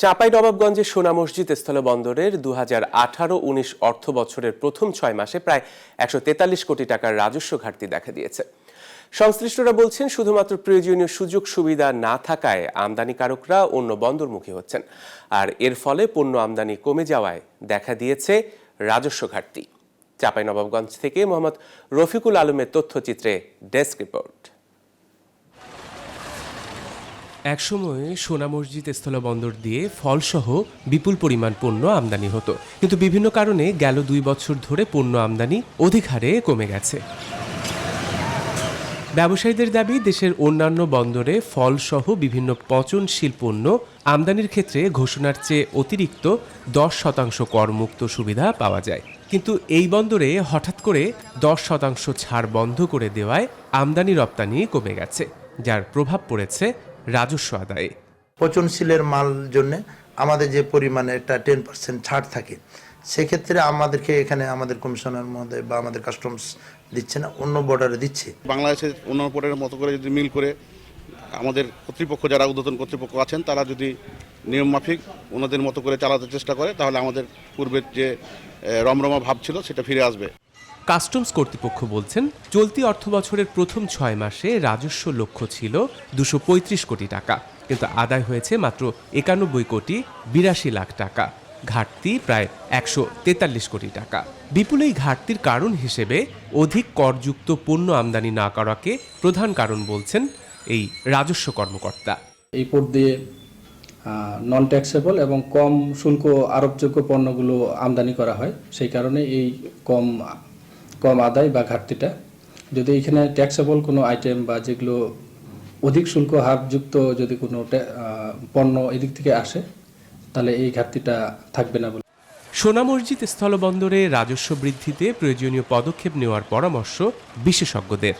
চাঁপাই নবাবগঞ্জের সোনা মসজিদ স্থলবন্দরের দু হাজার আঠারো উনিশ অর্থ বছরের প্রথম ছয় মাসে প্রায় একশো তেতাল্লিশ কোটি টাকার রাজস্ব ঘাটতি দেখা দিয়েছে। সংশ্লিষ্টরা বলছেন, শুধুমাত্র প্রয়োজনীয় সুযোগ সুবিধা না থাকায় আমদানিকারকরা অন্য বন্দরমুখী হচ্ছেন। আর এর ফলে পণ্য আমদানি কমে যাওয়ায় দেখা দিয়েছে রাজস্ব ঘাটতি। চাঁপাই নবাবগঞ্জ থেকে মোহাম্মদ রফিকুল আলমের তথ্যচিত্রে ডেস্ক রিপোর্ট। একসময় সোনা মসজিদ স্থলবন্দর দিয়ে ফলসহ বিপুল পরিমাণ পণ্য আমদানি হতো। কিন্তু বিভিন্ন কারণে গেল দুই বছর ধরে পণ্য আমদানি অধিক হারে কমে গেছে। ব্যবসায়ীদের দাবি, দেশের অন্যান্য বন্দরে ফলসহ বিভিন্ন পচনশীল পণ্য আমদানির ক্ষেত্রে ঘোষণার চেয়ে অতিরিক্ত দশ শতাংশ করমুক্ত সুবিধা পাওয়া যায়। কিন্তু এই বন্দরে হঠাৎ করে দশ শতাংশ ছাড় বন্ধ করে দেওয়ায় আমদানি রপ্তানি কমে গেছে, যার প্রভাব পড়েছে রাজস্ব আদায়ে। পচনশীলের মাল জন্য আমাদের যে পরিমাণে একটা টেন পার্সেন্ট ছাড় থাকে সেক্ষেত্রে আমাদেরকে এখানে আমাদের কমিশনার মহোদয় বা আমাদের কাস্টমস দিচ্ছে না অন্য বর্ডারে দিচ্ছে। বাংলাদেশের অন্য পরের মতো করে যদি মিল করে আমাদের কর্তৃপক্ষ যারা উদ্বোধন কর্তৃপক্ষ আছেন তারা যদি নিয়মমাফিক ওনাদের মতো করে চালাতে চেষ্টা করে তাহলে আমাদের পূর্বের যে রমরমা ভাব ছিল সেটা ফিরে আসবে। কাস্টমস কর্তৃপক্ষ বলছেন, চলতি অর্থ বছরের প্রথম ছয় মাসে রাজস্ব লক্ষ্য ছিল দুশো কোটি টাকা, কিন্তু আদায় হয়েছে মাত্র একানব্বই কোটি বিরাশি লাখ টাকা। ঘাটতি প্রায় একশো তেতাল্লিশ কোটি টাকা। বিপুল এই ঘাটতির কারণ হিসেবে অধিক করযুক্ত পণ্য আমদানি না করাকে প্রধান কারণ বলছেন এই রাজস্ব কর্মকর্তা। এই পোর্ট দিয়ে নন ট্যাক্সেবল এবং কম শুল্ক আরোপযোগ্য পণ্যগুলো আমদানি করা হয়, সেই কারণে এই কম কম আদায় বা ঘাটতিটা। যদি এখানে ট্যাক্সেবল কোনো আইটেম বা যেগুলো অধিক শুল্ক হারযুক্ত যদি কোনো পণ্য এদিক থেকে আসে, তাহলে এই ঘাটতিটা থাকবে না বলে। সোনা মসজিদ স্থলবন্দরে রাজস্ব বৃদ্ধিতে প্রয়োজনীয় পদক্ষেপ নেওয়ার পরামর্শ বিশেষজ্ঞদের।